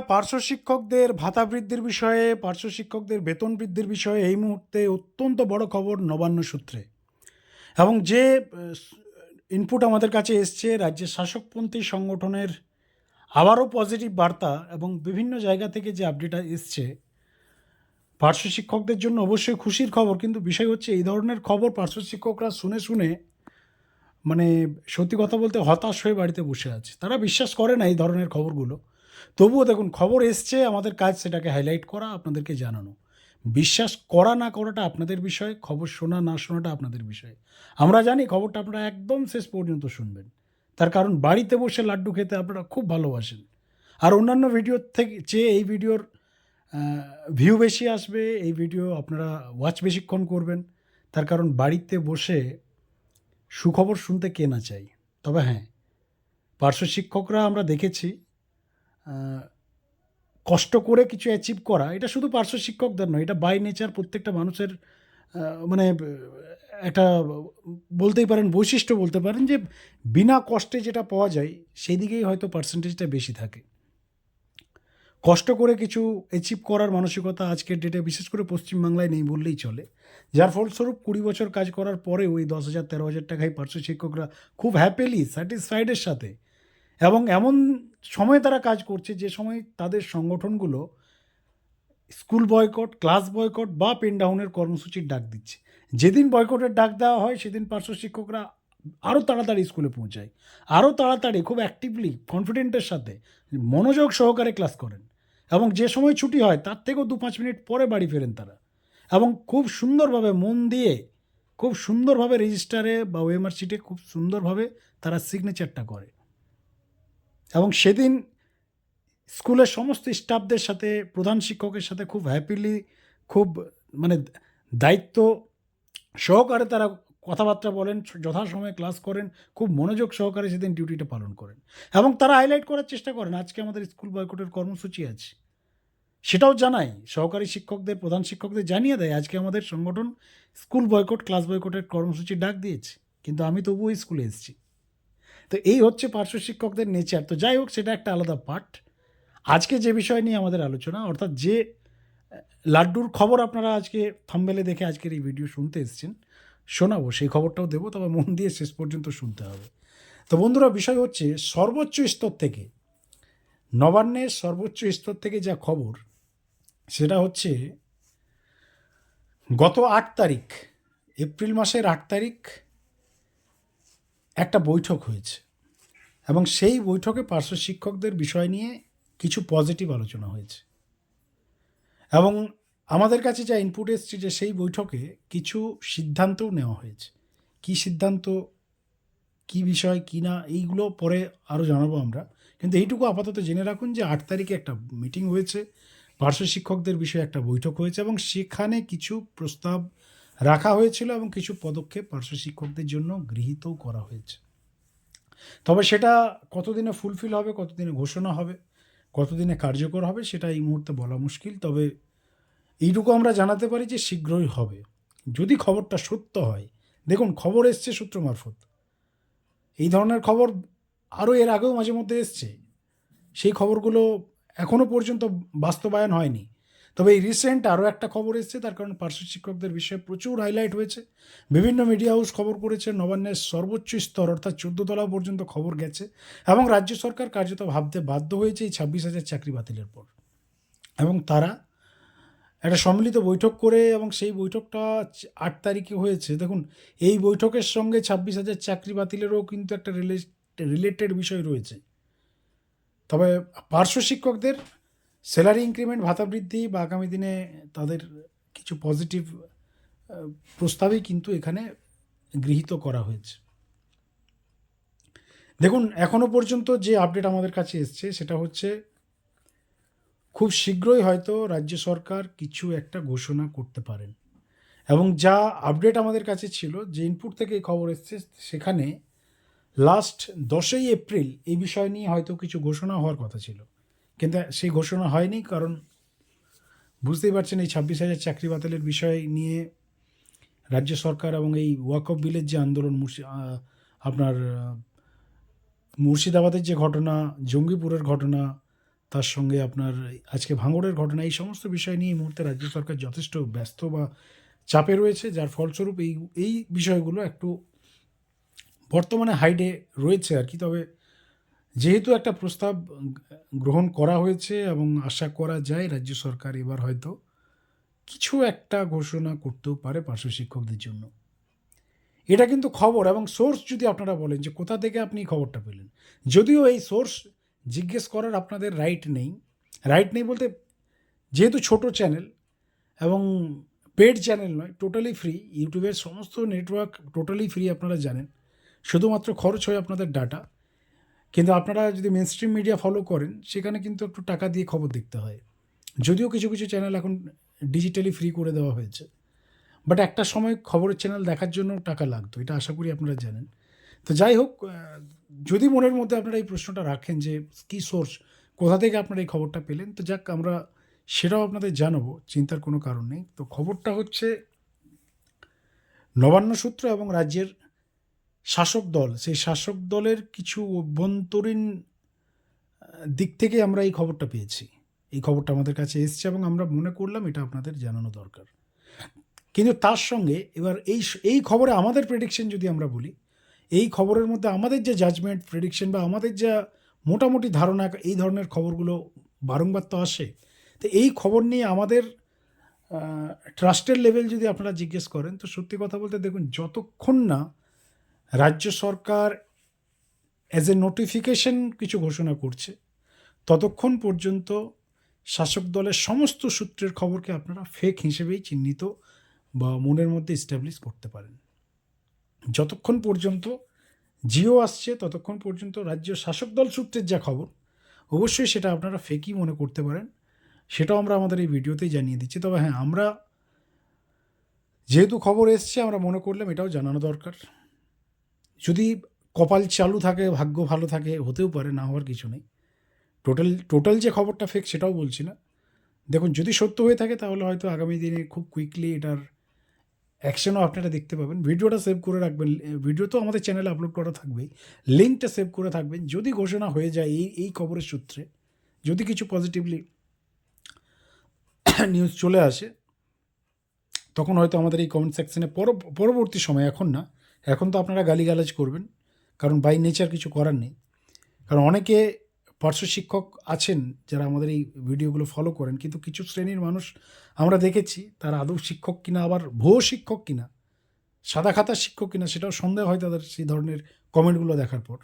পার্শ্ব শিক্ষকদের ভাতা বৃদ্ধির বিষয়ে, পার্শ্ব শিক্ষকদের বেতন বৃদ্ধির বিষয়ে এই মুহূর্তে অত্যন্ত বড় খবর নবান্ন সূত্রে। এবং যে ইনপুট আমাদের কাছে এসছে, রাজ্যের শাসকপন্থী সংগঠনের আবারও পজিটিভ বার্তা এবং বিভিন্ন জায়গা থেকে যে আপডেট এসছে, পার্শ্ব শিক্ষকদের জন্য অবশ্যই খুশির খবর। কিন্তু বিষয় হচ্ছে, এই ধরনের খবর পার্শ্ব শিক্ষকরা শুনে শুনে মানে সত্যি কথা বলতে হতাশ হয়ে বাড়িতে বসে আছে। তারা বিশ্বাস করে না এই ধরনের খবরগুলো। তবুও দেখুন, খবর এসছে, আমাদের কাজ সেটাকে হাইলাইট করা, আপনাদেরকে জানানো। বিশ্বাস করা না করাটা আপনাদের বিষয়, খবর শোনা না শোনাটা আপনাদের বিষয়। আমরা জানি খবরটা আপনারা একদম শেষ পর্যন্ত শুনবেন। তার কারণ, বাড়িতে বসে লাড্ডু খেতে আপনারা খুব ভালোবাসেন। আর অন্যান্য ভিডিওর থেকে, চেয়ে এই ভিডিওর ভিউ বেশি আসবে, এই ভিডিও আপনারা ওয়াচ বেশিক্ষণ করবেন। তার কারণ, বাড়িতে বসে সুখবর শুনতে কে না চাই তবে হ্যাঁ পার্শ্ব শিক্ষকরা আমরা দেখেছি কষ্ট করে কিছু অ্যাচিভ করা, এটা শুধু পার্শ্ব শিক্ষকদের নয়, এটা বাই নেচার প্রত্যেকটা মানুষের মানে একটা বলতেই পারেন, বৈশিষ্ট্য বলতে পারেন যে বিনা কষ্টে যেটা পাওয়া যায় সেই দিকেই হয়তো পার্সেন্টেজটা বেশি থাকে। কষ্ট করে কিছু অ্যাচিভ করার মানসিকতা আজকের ডেটে বিশেষ করে পশ্চিমবাংলায় নেই বললেই চলে। যার ফলস্বরূপ কুড়ি বছর কাজ করার পরেও ওই দশ হাজার, তেরো হাজার টাকায় পার্শ্ব শিক্ষকরা খুব হ্যাপিলি স্যাটিসফাইডের সাথে। এবং এমন সময় তারা কাজ করছে, যে সময় তাদের সংগঠনগুলো স্কুল বয়কট, ক্লাস বয়কট বা পেন ডাউনের কর্মসূচির ডাক দিচ্ছে। যেদিন বয়কটের ডাক দেওয়া হয়, সেদিন পার্শ্ব শিক্ষকরা আরও তাড়াতাড়ি স্কুলে পৌঁছায়। আরও তাড়াতাড়ি, খুব অ্যাক্টিভলি কনফিডেন্টের সাথে মনোযোগ সহকারে ক্লাস করেন। এবং যে সময় ছুটি হয়, তার থেকেও দু পাঁচ মিনিট পরে বাড়ি ফেরেন তারা। এবং খুব সুন্দরভাবে মন দিয়ে, খুব সুন্দরভাবে রেজিস্টারে বা ওএমআর শিটে খুব সুন্দরভাবে তারা সিগনেচারটা করে। এবং সেদিন স্কুলের সমস্ত স্টাফদের সাথে, প্রধান শিক্ষকের সাথে খুব হ্যাপিলি খুব মানে দায়িত্ব সহকারে তারা কথাবার্তা বলেন, যথাসময়ে ক্লাস করেন, খুব মনোযোগ সহকারে সেদিন ডিউটিটা পালন করেন। এবং তারা হাইলাইট করার চেষ্টা করেন, আজকে আমাদের স্কুল বয়কটের কর্মসূচি আছে। সেটাও জানাই সহকারী শিক্ষকদের, প্রধান শিক্ষকদের জানিয়ে দেয়, আজকে আমাদের সংগঠন স্কুল বয়কট ক্লাস বয়কটের কর্মসূচি ডাক দিয়েছে। কিন্তু আমি তবুও স্কুলে এসেছি। তো এই হচ্ছে পার্শ্ব শিক্ষকদের নেচার তো যাই হোক, সেটা একটা আলাদা পার্ট আজকে যে বিষয় নিয়ে আমাদের আলোচনা, অর্থাৎ যে লাড্ডুর খবর আপনারা আজকে থাম্বেলে দেখে আজকের এই ভিডিও শুনতে এসেছেন, শোনাবো, সেই খবরটাও দেবো, তবে মন দিয়ে শেষ পর্যন্ত শুনতে হবে। তো বন্ধুরা, বিষয় হচ্ছে সর্বোচ্চ স্তর থেকে, নবান্নের সর্বোচ্চ স্তর থেকে যা খবর, সেটা হচ্ছে গত আট তারিখ, এপ্রিল মাসের আট তারিখ একটা বৈঠক হয়েছে। এবং সেই বৈঠকে পার্শ্ব শিক্ষকদের বিষয় নিয়ে কিছু পজিটিভ আলোচনা হয়েছে। এবং আমাদের কাছে যা ইনপুট এসছে যে সেই বৈঠকে কিছু সিদ্ধান্তও নেওয়া হয়েছে। কী সিদ্ধান্ত, কী বিষয়, কী না, এইগুলো পরে আরও জানাব আমরা। কিন্তু এইটুকু আপাতত জেনে রাখুন যে আট তারিখে একটা মিটিং হয়েছে। পার্শ্ব শিক্ষকদের বিষয়ে একটা বৈঠক হয়েছে এবং সেখানে কিছু প্রস্তাব রাখা হয়েছিল এবং কিছু পদক্ষেপ পার্শ্ব শিক্ষকদের জন্য গৃহীতও করা হয়েছে। তবে সেটা কতদিনে ফুলফিল হবে, কতদিনে ঘোষণা হবে, কতদিনে কার্যকর হবে, সেটা এই মুহূর্তে বলা মুশকিল। তবে এইটুকু আমরা জানাতে পারি যে শীঘ্রই হবে। যদি খবরটা সত্য হয়, দেখুন, খবর এসছে সূত্র মারফত। এই ধরনের খবর আরও এর আগেও মাঝে মধ্যে এসছে। সেই খবরগুলো এখনও পর্যন্ত বাস্তবায়ন হয়নি। তবে এই রিসেন্ট আরও একটা খবর এসছে, তার কারণ পার্শ্ব শিক্ষকদের বিষয়ে প্রচুর হাইলাইট হয়েছে। বিভিন্ন মিডিয়া হাউস খবর করেছে নবান্নের সর্বোচ্চ স্তর, অর্থাৎ চোদ্দ তলা পর্যন্ত খবর গেছে এবং রাজ্য সরকার কার্যত ভাবতে বাধ্য হয়েছে এই ছাব্বিশ হাজার চাকরি বাতিলের পর। এবং তারা একটা সম্মিলিত বৈঠক করে এবং সেই বৈঠকটা আট তারিখে হয়েছে। দেখুন, এই বৈঠকের সঙ্গে ছাব্বিশ হাজার চাকরি বাতিলেরও কিন্তু একটা রিলেটেড বিষয় রয়েছে। তবে পার্শ্ব শিক্ষকদের স্যালারি ইনক্রিমেন্ট ভাতা বৃদ্ধি বা আগামী দিনে তাদের কিছু পজিটিভ প্রস্তাবই কিন্তু এখানে গৃহীত করা হয়েছে। দেখুন, এখনও পর্যন্ত যে আপডেট আমাদের কাছে এসছে সেটা হচ্ছে, খুব শীঘ্রই হয়তো রাজ্য সরকার কিছু একটা ঘোষণা করতে পারেন। এবং যা আপডেট আমাদের কাছে ছিল, যে ইনপুট থেকে খবর এসছে, সেখানে লাস্ট দশই এপ্রিল এই বিষয় নিয়ে হয়তো কিছু ঘোষণা হওয়ার কথা ছিল। কিন্তু সেই ঘোষণা হয়নি, কারণ বুঝতেই পারছেন এই ছাব্বিশ হাজার চাকরি বাতিলের বিষয় নিয়ে রাজ্য সরকার এবং এই ওয়াকফ বিলের যে আন্দোলন আপনার মুর্শিদাবাদের যে ঘটনা, জঙ্গিপুরের ঘটনা, তার সঙ্গে আপনার আজকে ভাঙড়ের ঘটনা, এই সমস্ত বিষয় নিয়ে এই মুহূর্তে রাজ্য সরকার যথেষ্ট ব্যস্ত বা চাপে রয়েছে, যার ফলস্বরূপ এই এই বিষয়গুলো একটু বর্তমানে হাইডে রয়েছে আর কি। তবে যেহেতু একটা প্রস্তাব গ্রহণ করা হয়েছে এবং আশা করা যায় রাজ্য সরকার এবার হয়তো কিছু একটা ঘোষণা করতেও পারে পার্শ্ব শিক্ষকদের জন্য। এটা কিন্তু খবর এবং সোর্স যদি আপনারা বলেন যে কোথা থেকে আপনি খবরটা পেলেন? যদিও এই সোর্স জিজ্ঞেস করার আপনাদের রাইট নেই। রাইট নেই বলতে যেহেতু ছোট চ্যানেল এবং পেড চ্যানেল নয় টোটালি ফ্রি ইউটিউবের সমস্ত নেটওয়ার্ক টোটালি ফ্রি আপনারা জানেন। শুধুমাত্র খরচ হয় আপনাদের ডাটা কিন্তু আপনারা যদি মেন স্ট্রিম মিডিয়া ফলো করেন, সেখানে কিন্তু একটু টাকা দিয়ে খবর দেখতে হয়। যদিও কিছু কিছু চ্যানেল এখন ডিজিটালি ফ্রি করে দেওয়া হয়েছে। বাট একটা সময় খবরের চ্যানেল দেখার জন্য টাকা লাগতো, এটা আশা করি আপনারা জানেন। তো যাই হোক যদি মনের মধ্যে আপনারা এই প্রশ্নটা রাখেন যে, কী সোর্স কোথা থেকে আপনারা এই খবরটা পেলেন, তো যাক, আমরা সেটাও আপনাদের জানাব, চিন্তার কোনো কারণ নেই। তো খবরটা হচ্ছে নবান্ন সূত্র এবং রাজ্যের শাসক দল, সেই শাসক দলের কিছু অভ্যন্তরীণ দিক থেকে আমরা এই খবরটা পেয়েছি। এই খবরটা আমাদের কাছে এসছে এবং আমরা মনে করলাম এটা আপনাদের জানানো দরকার। কিন্তু তার সঙ্গে এবার এই এই খবরে আমাদের প্রেডিকশন যদি আমরা বলি, এই খবরের মধ্যে আমাদের যে জাজমেন্ট প্রেডিকশন বা আমাদের যা মোটামুটি ধারণা এই ধরনের খবরগুলো বারংবার তো আসে, তো এই খবর নিয়ে আমাদের ট্রাস্টের লেভেল যদি আপনারা জিজ্ঞেস করেন, তো সত্যি কথা বলতে দেখুন, যতক্ষণ না রাজ্য সরকার অ্যাজ এ নোটিফিকেশন কিছু ঘোষণা করছে। ততক্ষণ পর্যন্ত শাসক দলের সমস্ত সূত্রের খবরকে আপনারা ফেক হিসেবেই চিহ্নিত বা মনের মধ্যে এস্টাবলিশ করতে পারেন। যতক্ষণ পর্যন্ত জিও আসছে, ততক্ষণ পর্যন্ত রাজ্য শাসক দল সূত্রের যা খবর, অবশ্যই সেটা আপনারা ফেকই মনে করতে পারেন। সেটাও আমরা আমাদের এই ভিডিওতেই জানিয়ে দিচ্ছি। তবে হ্যাঁ আমরা যেহেতু খবর এসছে, আমরা মনে করলাম এটাও জানানো দরকার। যদি কপাল চালু থাকে, ভাগ্য ভালো থাকে, হতেও পারে, না হওয়ার কিছু নেই। টোটাল টোটাল যে খবরটা ফেক সেটাও বলছি না। দেখুন, যদি সত্য হয়ে থাকে, তাহলে হয়তো আগামী দিনে খুব কুইকলি এটার অ্যাকশনও আপনারা দেখতে পাবেন। ভিডিওটা সেভ করে রাখবেন ভিডিও তো আমাদের চ্যানেলে আপলোড করা থাকবেই। লিঙ্কটা সেভ করে থাকবেন। যদি ঘোষণা হয়ে যায় এই এই খবরের সূত্রে, যদি কিছু পজিটিভলি নিউজ চলে আসে, তখন হয়তো আমাদের এই কমেন্ট সেকশনে পরবর্তী সময়, এখন না এখন তো আপনারা গালিগালাজ করবেন, কারণ বাই নেচার কিছু করার নেই। কারণ অনেকে পার্শ্ব শিক্ষক আছেন যারা আমাদের এই ভিডিওগুলো ফলো করেন, কিন্তু কিছু শ্রেণির মানুষ আমরা দেখেছি, তারা আদৌ শিক্ষক কিনা, আবার ভুয়ো শিক্ষক কিনা, সাদা খাতার শিক্ষক কিনা, সেটাও সন্দেহ হয় তাদের সেই ধরনের কমেন্টগুলো দেখার পর।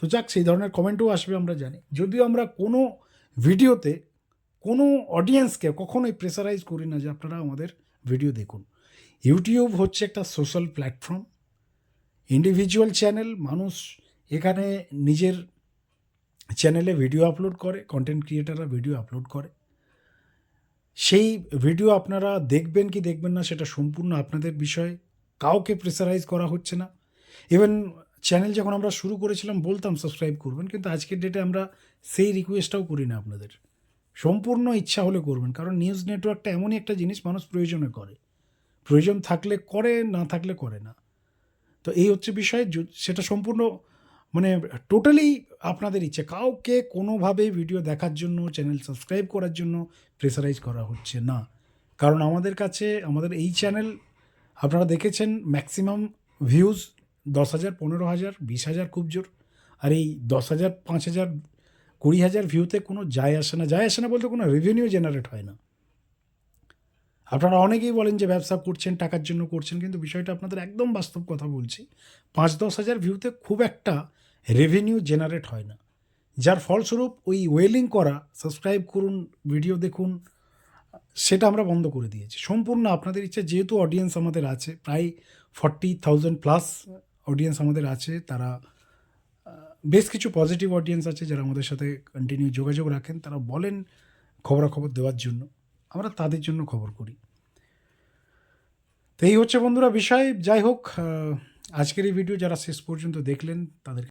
তো যাক, সেই ধরনের কমেন্টও আসবে, আমরা জানি। যদিও আমরা কোনো ভিডিওতে কোনো অডিয়েন্সকে কখনোই প্রেসারাইজ করি না যে আপনারা আমাদের ভিডিও দেখুন। ইউটিউব হচ্ছে একটা সোশ্যাল প্ল্যাটফর্ম ইন্ডিভিজুয়াল চ্যানেল মানুষ এখানে নিজের চ্যানেলে ভিডিও আপলোড করে কন্টেন্ট ক্রিয়েটাররা ভিডিও আপলোড করে। সেই ভিডিও আপনারা দেখবেন কি দেখবেন না সেটা সম্পূর্ণ আপনাদের বিষয়। কাউকে প্রেসারাইজ করা হচ্ছে না। ইভেন চ্যানেল যখন আমরা শুরু করেছিলাম, বলতাম সাবস্ক্রাইব করবেন, কিন্তু আজকের ডেটে আমরা সেই রিকোয়েস্টটাও করি না আপনাদের। সম্পূর্ণ ইচ্ছা হলে করবেন, কারণ নিউজ নেটওয়ার্কটা এমনই একটা জিনিস মানুষ প্রয়োজনে করে। প্রয়োজন থাকলে করে, না থাকলে করে না। তো এই হচ্ছে বিষয় সেটা সম্পূর্ণ মানে টোটালি আপনাদের ইচ্ছে। কাউকে কোনোভাবে ভিডিও দেখার জন্য চ্যানেল সাবস্ক্রাইব করার জন্য প্রেসারাইজ করা হচ্ছে না। কারণ আমাদের কাছে, আমাদের এই চ্যানেল আপনারা দেখেছেন ম্যাক্সিমাম ভিউজ দশ হাজার, পনেরো হাজার, বিশ হাজার খুব জোর। আর এই দশ হাজার, পাঁচ হাজার, কুড়ি হাজার ভিউতে কোনো যায় আসে না। যায় আসে না বলতে কোনো রেভিনিউ জেনারেট হয় না। আপনারা অনেকেই বলেন যে ব্যবসা করছেন, টাকার জন্য করছেন, কিন্তু বিষয়টা আপনাদের একদম বাস্তব কথা বলছি। পাঁচ দশ হাজার ভিউতে খুব একটা রেভিনিউ জেনারেট হয় না। যার ফলস্বরূপ ওই ওয়েলিং করা সাবস্ক্রাইব করুন ভিডিও দেখুন, সেটা আমরা বন্ধ করে দিয়েছি। সম্পূর্ণ আপনাদের ইচ্ছা, যেহেতু অডিয়েন্স আমাদের আছে, প্রায় ফর্টি থাউজেন্ড প্লাস অডিয়েন্স আমাদের আছে, তারা বেশ কিছু পজিটিভ অডিয়েন্স আছে যারা আমাদের সাথে কন্টিনিউ যোগাযোগ রাখেন। তারা বলেন খবরাখবর দেওয়ার জন্য। আমরা তাদের জন্য খবর করি। তো এই হচ্ছে বন্ধুরা বিষয়। যাই হোক আজকের এই ভিডিও যারা শেষ পর্যন্ত দেখলেন তাদের